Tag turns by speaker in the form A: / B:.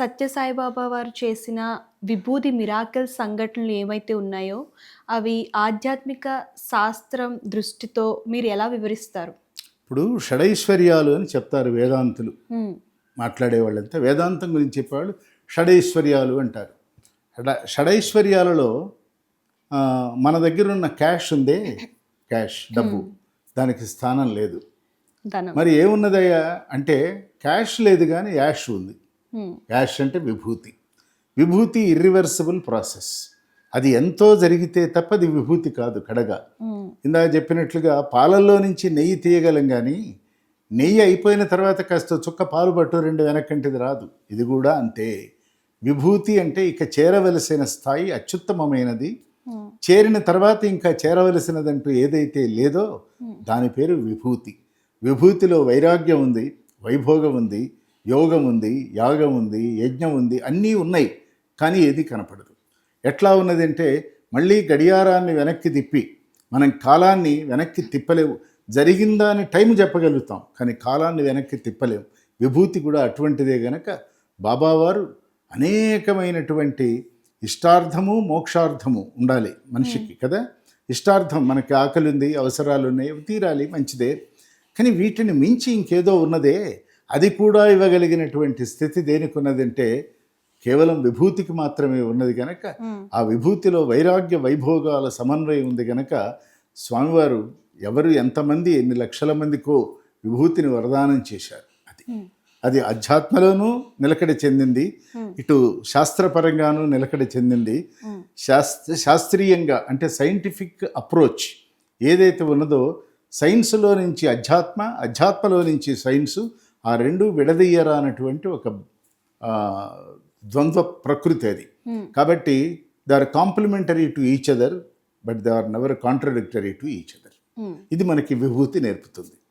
A: సత్యసాయిబాబా వారు చేసిన విభూది మిరాకిల్ సంఘటనలు ఏవైతే ఉన్నాయో అవి ఆధ్యాత్మిక శాస్త్రం దృష్టితో మీరు ఎలా వివరిస్తారు?
B: ఇప్పుడు షడైశ్వర్యాలు అని చెప్తారు వేదాంతులు. మాట్లాడేవాళ్ళంతా వేదాంతం గురించి చెప్పేవాళ్ళు షడైశ్వర్యాలు అంటారు. షడ షడైశ్వర్యాలలో మన దగ్గర ఉన్న క్యాష్ ఉందే క్యాష్ డబ్బు. దానికి స్థానం లేదు. మరి ఏమున్నదయ్యా? అంటే క్యాష్ లేదు కానీ యాష్ ఉంది. యాష్ అంటే విభూతి. విభూతి ఇర్రివర్సిబుల్ ప్రాసెస్ అది ఎంతో జరిగితే తప్ప అది విభూతి కాదు కడగా.
A: హ్మ్.
B: ఇందాక చెప్పినట్లుగా పాలల్లో నుంచి నెయ్యి తీయగలం కానీ నెయ్యి అయిపోయిన తర్వాత కాస్త చుక్క పాలు పట్టు రెండు వెనక్కంటిది రాదు. ఇది కూడా అంతే. విభూతి అంటే ఇక చేరవలసిన స్థాయి అత్యుత్తమమైనది.
A: హ్మ్.
B: చేరిన తర్వాత ఇంకా చేరవలసినదంటూ ఏదైతే లేదో దాని పేరు విభూతి. విభూతిలో వైరాగ్యం ఉంది వైభోగం ఉంది యోగం ఉంది యాగం ఉంది యజ్ఞం ఉంది అన్నీ ఉన్నాయి కానీ ఏది కనపడదు. ఎట్లా ఉన్నదంటే మళ్ళీ గడియారాన్ని వెనక్కి తిప్పి మనం కాలాన్ని వెనక్కి తిప్పలేవు. జరిగిందా అని టైం చెప్పగలుగుతాం కానీ కాలాన్ని వెనక్కి తిప్పలేము విభూతి కూడా అటువంటిదే గనక బాబావారు అనేకమైనటువంటి ఇష్టార్థము మోక్షార్థము ఉండాలి మనిషికి కదా? ఇష్టార్థం మనకి ఆకలి ఉంది అవసరాలు ఉన్నాయి తీరాలి మంచిదే. కానీ వీటిని మించి ఇంకేదో ఉన్నదే అది కూడా ఇవ్వగలిగినటువంటి స్థితి దేనికి ఉన్నదంటే కేవలం విభూతికి మాత్రమే ఉన్నది కనుక. ఆ విభూతిలో వైరాగ్య వైభోగాల సమన్వయం ఉంది గనక స్వామివారు ఎవరు ఎంతమంది ఎన్ని లక్షల మందికో విభూతిని వరదానం చేశారు అది. అది అధ్యాత్మలోనూ నిలకడ చెందింది. ఇటు శాస్త్రపరంగానూ నిలకడ చెందింది. శాస్త్ర శాస్త్రీయంగా అంటే సైంటిఫిక్ అప్రోచ్ ఏదైతే ఉన్నదో సైన్స్లో నుంచి అధ్యాత్మ అధ్యాత్మలో నుంచి సైన్సు ఆ రెండు విడదీయరానటువంటి ఒక ద్వంద్వ ప్రకృతి అది. కాబట్టి they are complementary to each other but they are never contradictory to each other. ఇది మనకి విభూతి నేర్పుతుంది